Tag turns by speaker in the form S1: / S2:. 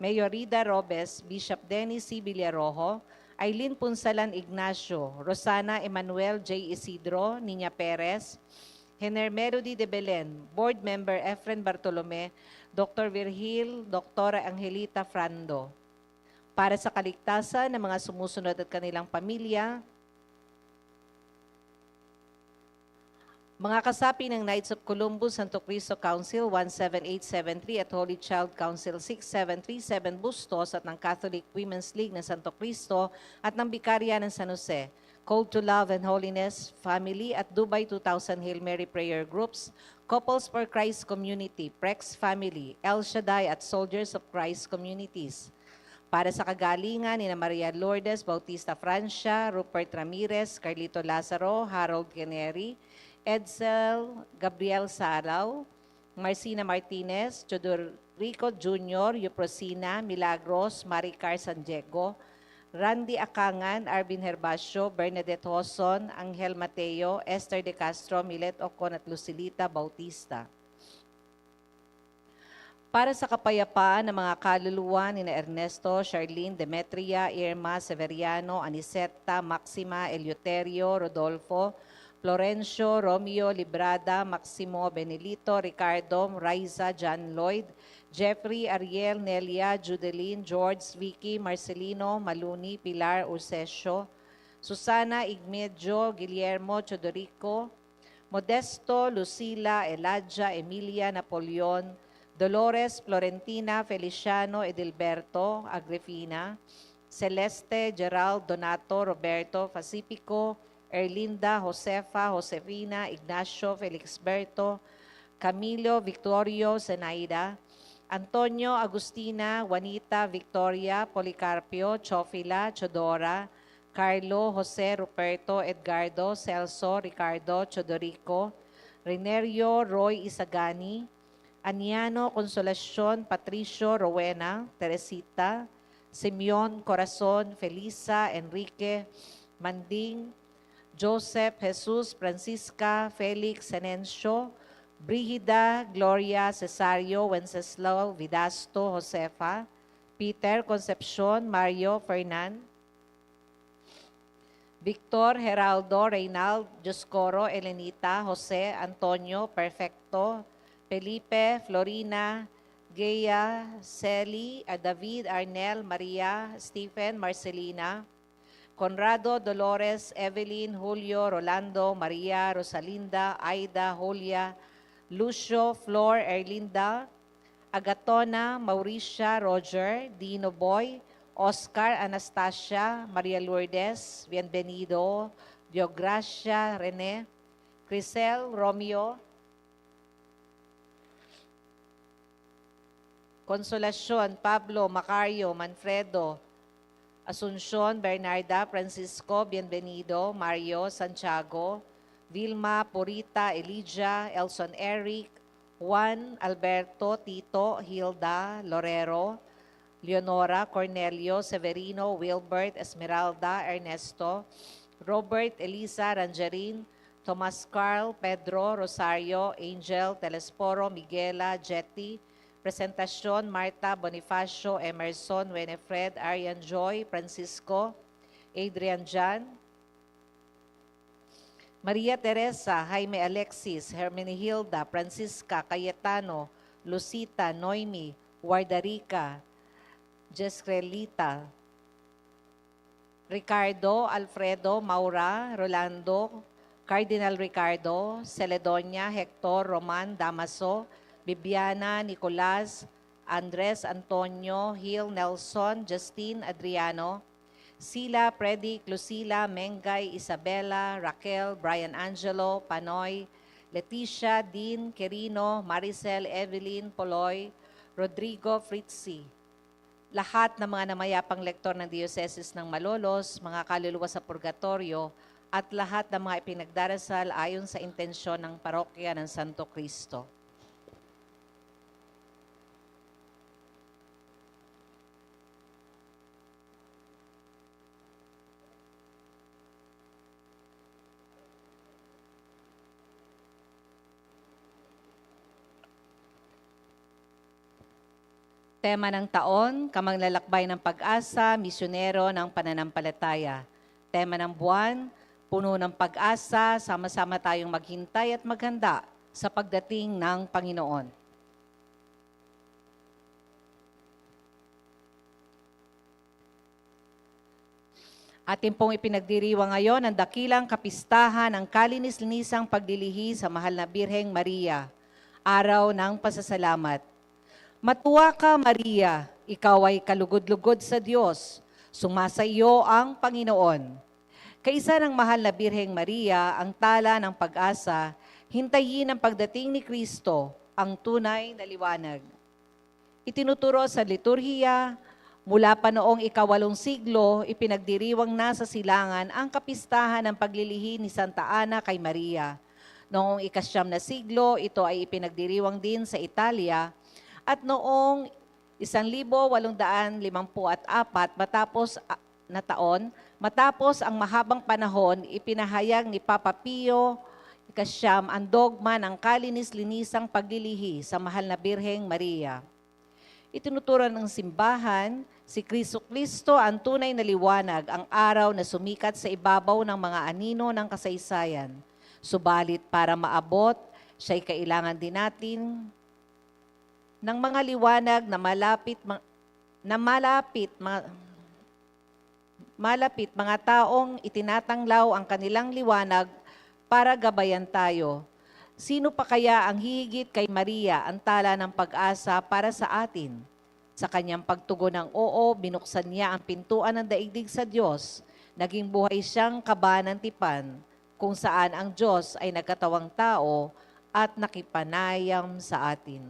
S1: Mayorida Robes, Bishop Dennis C. Villarojo, Aileen Punsalan Ignacio, Rosana Emanuel J. Isidro, Niña Perez, Hener Melody de Belen, Board Member Efren Bartolome, Dr. Virgil, Dr. Angelita Frando. Para sa kaligtasan ng mga sumusunod at kanilang pamilya, Mga kasapi ng Knights of Columbus, Santo Cristo Council 17873 at Holy Child Council 6737 Bustos at ng Catholic Women's League ng Santo Cristo at ng Bikarya ng San Jose. Code to Love and Holiness Family at Dubai 2000 Hail Mary Prayer Groups, Couples for Christ Community, Prex Family, El Shaddai at Soldiers of Christ Communities. Para sa kagalingan ni Maria Lourdes Bautista Francia, Rupert Ramirez, Carlito Lazaro, Harold Caneri, Edsel Gabriel Saraw, Marcina Martinez, Chodorico Jr., Yuprosina, Milagros, Maricar San Diego, Randy Akangan, Arvin Herbacio, Bernadette Hoson, Angel Mateo, Esther De Castro, Milet Ocon at Lucilita Bautista. Para sa kapayapaan ng mga kaluluwa ni Ernesto, Charlene, Demetria, Irma, Severiano, Aniseta, Maxima, Eleuterio, Rodolfo, Florencio, Romeo, Librada, Maximo, Benilito, Ricardo, Raiza, John Lloyd, Jeffrey, Ariel, Nelia, Judeline, George, Vicky, Marcelino, Maluni, Pilar, Ursesio, Susana, Igmedio, Guillermo, Chodorico, Modesto, Lucila, Elijah, Emilia, Napoleon, Dolores, Florentina, Feliciano, Edilberto, Agrifina, Celeste, Gerald, Donato, Roberto, Pacifico, Erlinda, Josefa, Josefina, Ignacio, Felixberto, Camilo, Victorio, Zenaida, Antonio, Agustina, Juanita, Victoria, Policarpio, Chofila, Chodora, Carlo, Jose, Ruperto, Edgardo, Celso, Ricardo, Chodorico, Renerio, Roy Isagani, Aniano, Consolacion, Patricio, Rowena, Teresita, Simeon, Corazon, Felisa, Enrique, Manding, Joseph, Jesus, Francisca, Felix, Senencio, Brigida, Gloria, Cesario, Wenceslao, Vidasto, Josefa, Peter, Concepcion, Mario, Fernan, Victor, Geraldo, Reynald, Joscoro, Elenita, Jose, Antonio, Perfecto, Felipe, Florina, Gea, Celi, David, Arnel, Maria, Stephen, Marcelina, Conrado, Dolores, Evelyn, Julio, Rolando, Maria, Rosalinda, Aida, Julia, Lucio, Flor, Erlinda, Agatona, Mauricia, Roger, Dino Boy, Oscar, Anastasia, Maria Lourdes, Bienvenido, Diogracia, Rene, Crisel, Romeo, Consolacion, Pablo, Macario, Manfredo, Asuncion, Bernarda, Francisco, Bienvenido, Mario, Santiago, Vilma, Purita, Elijah, Elson Eric, Juan, Alberto, Tito, Hilda, Lorero, Leonora, Cornelio, Severino, Wilbert, Esmeralda, Ernesto, Robert, Elisa, Rangerin, Thomas Carl, Pedro, Rosario, Angel, Telesporo, Miguela, Jetty, Presentacion, Marta, Bonifacio, Emerson, Winifred, Arian Joy, Francisco, Adrian Jan, Maria Teresa, Jaime Alexis, Hermenegilda, Francisca, Cayetano, Lucita, Noemi, Wardarica, Jesrelita, Ricardo, Alfredo, Maura, Rolando, Cardinal Ricardo, Celedonia, Hector, Roman, Damaso, Bibiana, Nicolas, Andres, Antonio, Hill, Nelson, Justine, Adriano, Sila, Predic, Lucila, Mengay, Isabella, Raquel, Brian Angelo, Panoy, Leticia, Dean, Quirino, Maricel, Evelyn, Poloy, Rodrigo, Fritzi. Lahat ng mga namayapang lektor ng Diocese ng Malolos, mga kaluluwa sa purgatorio, at lahat ng mga ipinagdarasal ayon sa intensyon ng parokya ng Santo Cristo. Tema ng taon, Kamanglalakbay ng Pag-asa, Misyonero ng Pananampalataya. Tema ng buwan, Puno ng Pag-asa, sama-sama tayong maghintay at maghanda sa pagdating ng Panginoon. Atin pong ipinagdiriwang ngayon ang dakilang kapistahan ng kalinis-linisang paglilihi sa mahal na Birheng Maria, araw ng pasasalamat. Matuwa ka, Maria, ikaw ay kalugod-lugod sa Diyos. Sumasa iyo ang Panginoon. Kaisa ng mahal na Birheng Maria, ang tala ng pag-asa, hintayin ang pagdating ni Kristo, ang tunay na liwanag. Itinuturo sa liturhiya, mula pa noong ikawalong siglo, ipinagdiriwang na sa silangan ang kapistahan ng paglilihi ni Santa Ana kay Maria. Noong ikasyam na siglo, ito ay ipinagdiriwang din sa Italia. At noong 1854 matapos ah, na taon, matapos ang mahabang panahon, ipinahayag ni Papa Pio ikasyam ang dogma ng kalinis-linisang paglilihi sa mahal na Birheng Maria. Itinuturan ng simbahan, si Kristo Kristo ang tunay na liwanag, ang araw na sumikat sa ibabaw ng mga anino ng kasaysayan. Subalit para maabot, siya'y kailangan din natin ng mga liwanag na malapit ma- na malapit ma- malapit mga taong itinatanglaw ang kanilang liwanag para gabayan tayo. Sino pa kaya ang hihigit kay Maria ang tala ng pag-asa para sa atin? Sa kanyang pagtugon ng oo, binuksan niya ang pintuan ng daigdig sa Diyos. Naging buhay siyang kaba ng tipan, kung saan ang Diyos ay nagkatawang tao at nakipanayam sa atin.